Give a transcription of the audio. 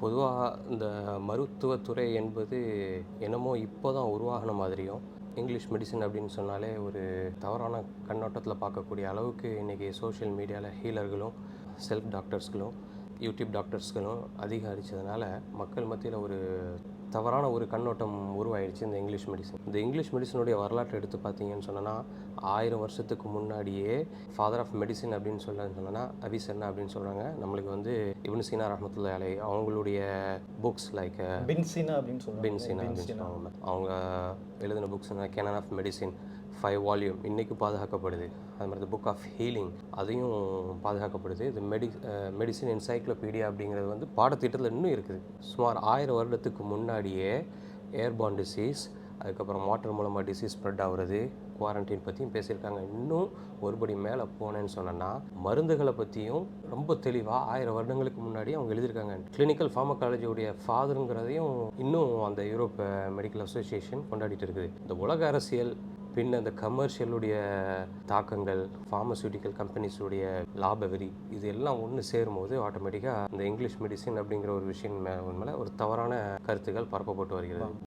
பொதுவாக இந்த மருத்துவத்துறை என்பது என்னமோ இப்போ தான் உருவாகின மாதிரியும் இங்கிலீஷ் மெடிசன் அப்படின்னு சொன்னாலே ஒரு தவறான கண்ணோட்டத்தில் பார்க்கக்கூடிய அளவுக்கு இன்றைக்கி சோஷியல் மீடியாவில் ஹீலர்களும் செல்ஃப் டாக்டர்ஸ்களும் யூடியூப் டாக்டர்ஸ்களும் அதிகரித்ததுனால மக்கள் மத்தியில் ஒரு தவறான ஒரு கண்ணோட்டம் உருவாயிடுச்சு இந்த இங்கிலீஷ் மெடிசன். இந்த இங்கிலீஷ் மெடிசனுடைய வரலாற்றை எடுத்து பார்த்தீங்கன்னு சொன்னோன்னா ஆயிரம் வருஷத்துக்கு முன்னாடியே ஃபாதர் ஆஃப் மெடிசின் அப்படின்னு சொல்ல சொன்னோன்னா அவிசன்னா அப்படின்னு சொல்கிறாங்க நம்மளுக்கு வந்து இவனு சீனா ரஹமத்துல்லா அலை அவங்களுடைய புக்ஸ் லைக் பின்சினா அப்படின்னு சொல்லுவாங்க பென்சினா அப்படின்னு சொல்லுவாங்க. அவங்க எழுதின books Canon of Medicine five volume இன்றைக்கும் பாதுகாக்கப்படுது. அது மாதிரி புக் ஆஃப் ஹீலிங் அதையும் பாதுகாக்கப்படுது. இது மெடி மெடிசின் என்சைக்ளோபீடியா அப்படிங்கிறது வந்து பாடத்திட்டத்தில் இன்னும் இருக்குது. சுமார் ஆயிரம் வருடத்துக்கு முன்னாடியே ஏர்பான் டிசீஸ் அதுக்கப்புறம் வாட்டர் மூலமாக டிசீஸ் ஸ்ப்ரெட் ஆகுறது குவாரண்டைன் பற்றியும் பேசியிருக்காங்க. இன்னும் ஒருபடி மேலே போனேன்னு சொன்னேன்னா மருந்துகளை பற்றியும் ரொம்ப தெளிவாக ஆயிரம் வருடங்களுக்கு முன்னாடி அவங்க எழுதியிருக்காங்க. கிளினிக்கல் ஃபார்மகாலஜியோடைய ஃபாதருங்கிறதையும் இன்னும் அந்த யூரோப் மெடிக்கல் அசோசியேஷன் கொண்டாடிட்டு இருக்குது. இந்த உலக அரசியல் பின் அந்த கமர்ஷியலுடைய தாக்கங்கள் ஃபார்மசூட்டிக்கல் கம்பெனிஸுடைய லாப வரி இது எல்லாம் ஒன்று சேரும்போது ஆட்டோமேட்டிக்காக இந்த இங்கிலீஷ் மெடிசின் அப்படிங்கிற ஒரு விஷயம் மேலே ஒரு தவறான கருத்துக்கள் பரப்பப்பட்டு வருகிறது.